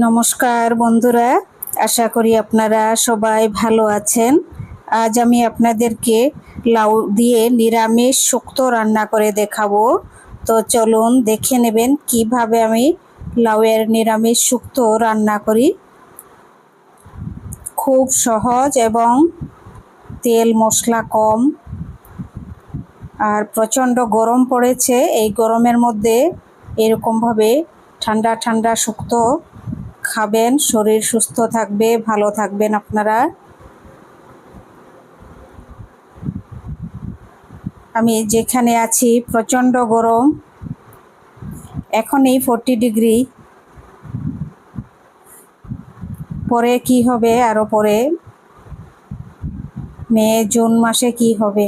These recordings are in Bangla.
নমস্কার বন্ধুরা, আশা করি আপনারা সবাই ভালো আছেন। আজ আমি আপনাদেরকে লাউ দিয়ে নিরামিষ শুক্ত রান্না করে দেখাবো। তো চলুন দেখে নেবেন কীভাবে আমি লাউয়ের নিরামিষ শুক্তো রান্না করি। খুব সহজ এবং তেল মশলা কম আর প্রচণ্ড গরম পড়েছে। এই গরমের মধ্যে এরকমভাবে ঠান্ডা ঠান্ডা শুক্তো খাবেন, শরীর সুস্থ থাকবে, ভালো থাকবেন আপনারা। আমি যেখানে আছি, প্রচণ্ড গরম। এখন এই ফোরটি ডিগ্রি পরে কি হবে আরও পরে। মে, জুন মাসে কি হবে?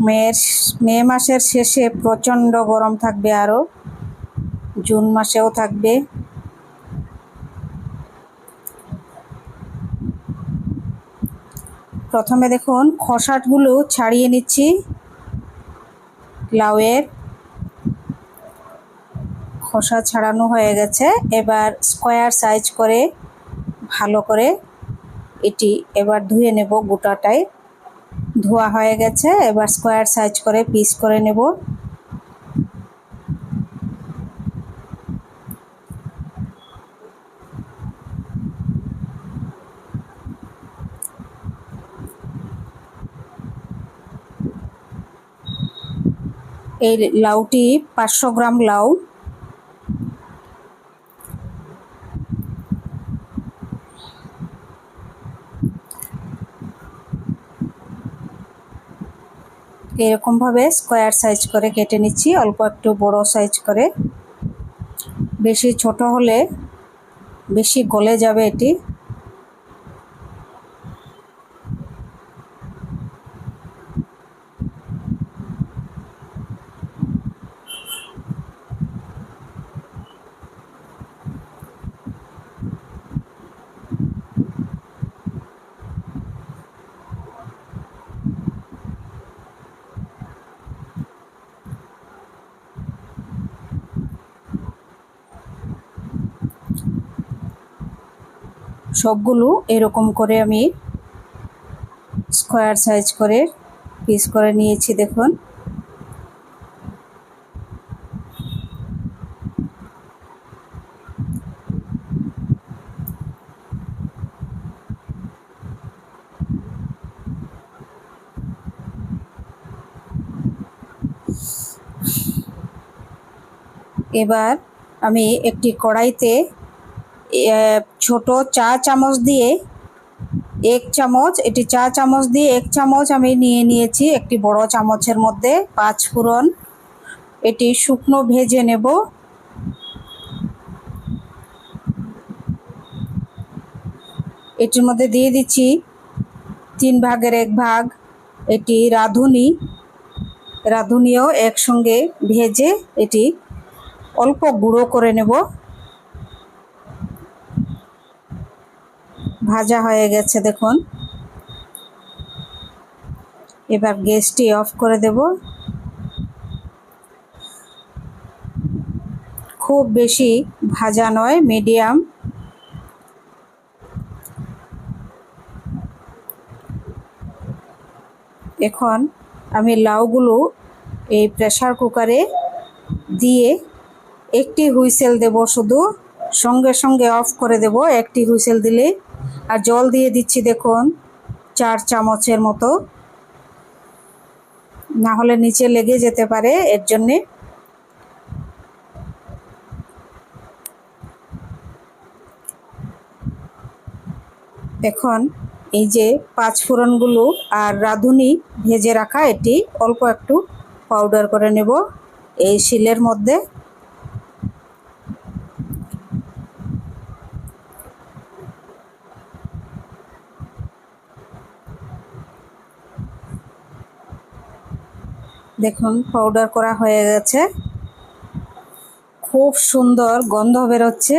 মের মে মাসের শেষে প্রচণ্ড গরম থাকবে আরও। জুন মাসেও থাকবে। প্রথমে দেখুন, খসাটগুলো ছাড়িয়ে নিচ্ছি লাউয়ের। খোসা ছাড়ানো হয়ে গেছে। এবার স্কোয়ার সাইজ করে ভালো করে এটি এবার ধুয়ে নেব গোটাটাই ধোয়া হয়ে গেছে, এবার স্কোয়ার সাইজ করে পিস করে নেব। এই লাউটি পাঁচশো গ্রাম লাউ। এরকমভাবে স্কোয়ার সাইজ করে কেটে নিচ্ছি, অল্প একটু বড় সাইজ করে। বেশি ছোট হলে বেশি গলে যাবে এটি। সবগুলো এরকম করে আমি স্কোয়ার সাইজ করে পিস করে নিয়েছি, দেখুন। এবার আমি একটি কড়াইতে ছোট চা চামচ দিয়ে এক চামচ, এটি চা চামচ দিয়ে এক চামচ আমি নিয়ে নিয়েছি, একটি বড় চামচের মধ্যে পাঁচ ফোড়ন। এটি শুকনো ভেজে নেব। এটির মধ্যে দিয়ে দিচ্ছি তিন ভাগের এক ভাগ। এটি রাঁধুনি। রাঁধুনিও একসঙ্গে ভেজে এটি অল্প গুঁড়ো করে নেব। ভাজা হয়ে গেছে, দেখুন। এবার গ্যাসটি অফ করে দেব। খুব বেশি ভাজা নয়, মিডিয়াম। এখন আমি লাউগুলো এই প্রেশার কুকারে দিয়ে একটি হুইসেল দেব শুধু। সঙ্গে সঙ্গে অফ করে দেব, একটি হুইসেল দিলে আর জল দিয়ে দিচ্ছি দেখুন, চার চামচের মতো। না হলে নিচে লেগে যেতে পারে, এর জন্যে। এখন এই যে পাঁচ ফোড়নগুলো আর রাঁধুনি ভেজে রাখা, এটি অল্প একটু পাউডার করে নেব এই শিলের মধ্যে। দেখুন পাউডার করা হয়ে গেছে। খুব সুন্দর গন্ধ বেরোচ্ছে।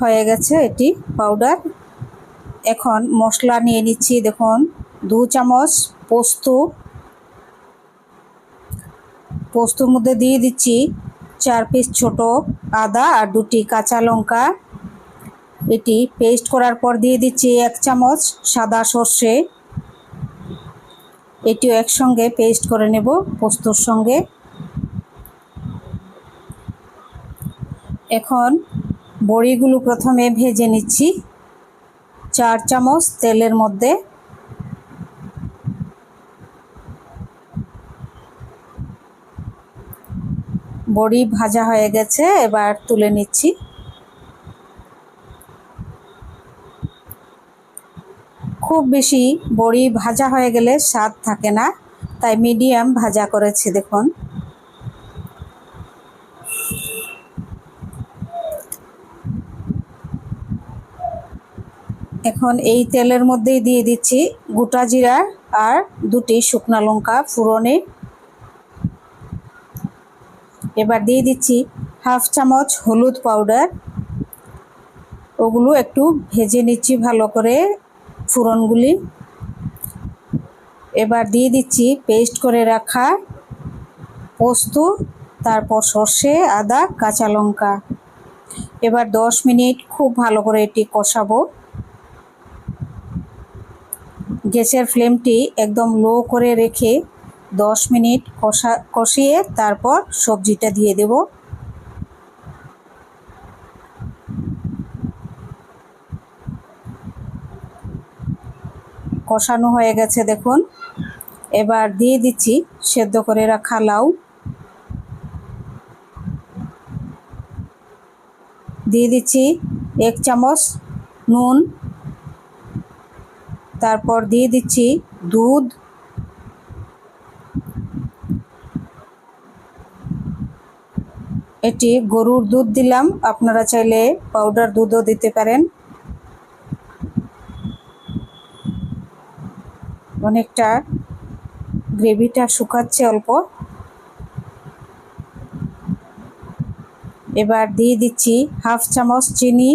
হয়ে গেছে এটি পাউডার এখন মশলা নিয়ে নিচ্ছি, দেখুন, দু চামচ পোস্ত। পোস্তর মধ্যে দিয়ে দিচ্ছি চার পিস ছোট আদা আর দুটি কাঁচা লঙ্কা। এটি পেস্ট করার পর দিয়ে দিচ্ছি এক চামচ সাদা সর্ষে। এটিও একসঙ্গে পেস্ট করে নেব, পোস্তর সঙ্গে। এখন বড়িগুলো প্রথমে ভেজে নিচ্ছি। চার চামচ তেলের মধ্যে। বড়ি ভাজা হয়ে গেছে, এবার তুলে নিচ্ছি। খুব বেশি বড়ি ভাজা হয়ে গেলে স্বাদ থাকে না, তাই মিডিয়াম ভাজা করেছি, দেখুন। এখন এই তেলের মধ্যেই দিয়ে দিচ্ছি গোটা জিরা আর দুটি শুকনা লঙ্কা ফুরনে। এবার দিয়ে দিচ্ছি হাফ চামচ হলুদ পাউডার। ওগুলো একটু ভেজে নিচ্ছি ভালো করে। ফুরনগুলি এবার দিয়ে দিচ্ছি পেস্ট করে রাখা পোস্ত, তারপর সর্ষে, আদা, কাঁচা লঙ্কা। এবার দশ মিনিট খুব ভালো করে এটি কষাবো। গ্যাসের ফ্লেমটি একদম লো করে রেখে দশ মিনিট কষা কষিয়ে তারপর সবজিটা দিয়ে দেব। কষানো হয়ে গেছে, দেখুন। এবার দিয়ে দিচ্ছি সেদ্ধ করে রাখা লাউ। দিয়ে দিচ্ছি এক চামচ নুন। তারপর দিয়ে দিচ্ছি দুধ। এটি গরুর দুধ দিলাম, আপনারা চাইলে পাউডার দুধও দিতে পারেন। অনেকটা গ্রেভিটা শুকাচ্ছে অল্প। এবার দিয়ে দিচ্ছি হাফ চামচ চিনি।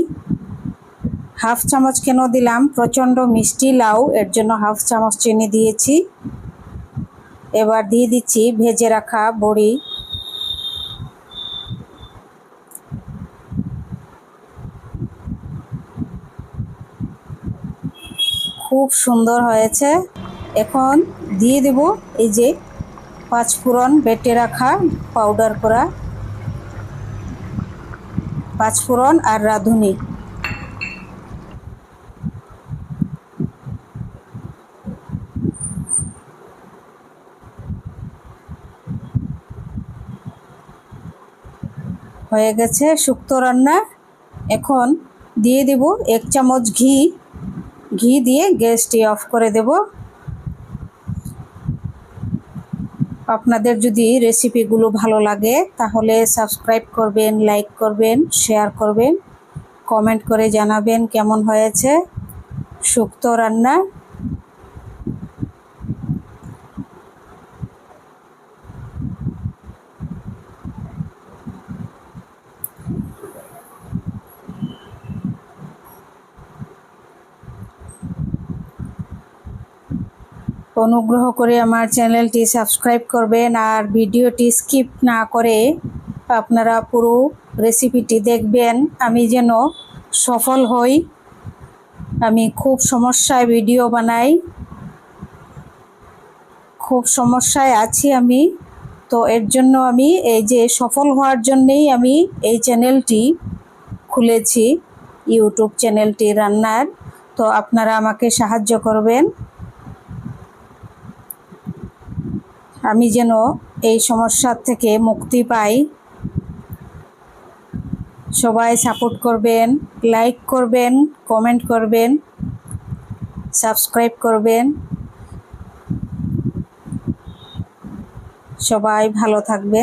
হাফ চামচ কেন দিলাম? প্রচণ্ড মিষ্টি, লাউ, এর জন্য হাফ চামচ চিনি দিয়েছি। এবার দিয়ে দিচ্ছি ভেজে রাখা বড়ি। খুব সুন্দর হয়েছে। এখন দিয়ে দেব এই যে পাঁচফোড়ন বেটে রাখা পাউডার করা। পাঁচফোড়ন আর রাঁধুনি। হয়ে গেছে শুক্তো রান্না। এখন দিয়ে দেব এক চামচ ঘি। ঘি দিয়ে গ্যাসটি অফ করে দেব। আপনাদের যদি রেসিপিগুলো ভালো লাগে, তাহলে সাবস্ক্রাইব করবেন লাইক করবেন শেয়ার করবেন কমেন্ট করে জানাবেন কেমন হয়েছে শুক্তো রান্না। অনুগ্রহ করে আমার চ্যানেলটি সাবস্ক্রাইব করবেন আর ভিডিওটি স্কিপ না করে আপনারা পুরো রেসিপিটি দেখবেন। আমি যেন সফল হই, আমি খুব সমস্যায় ভিডিও বানাই, খুব সমস্যায় আছি আমি। তো এর জন্য আমি এই যে সফল হওয়ার জন্যেই আমি এই চ্যানেলটি খুলেছি, ইউটিউব চ্যানেলটি রান্নার। তো আপনারা আমাকে সাহায্য করবেন। আমি যেন এই সমস্যার থেকে মুক্তি পাই। সবাই সাপোর্ট করবেন লাইক করবেন কমেন্ট করবেন সাবস্ক্রাইব করবেন। সবাই ভালো থাকবেন।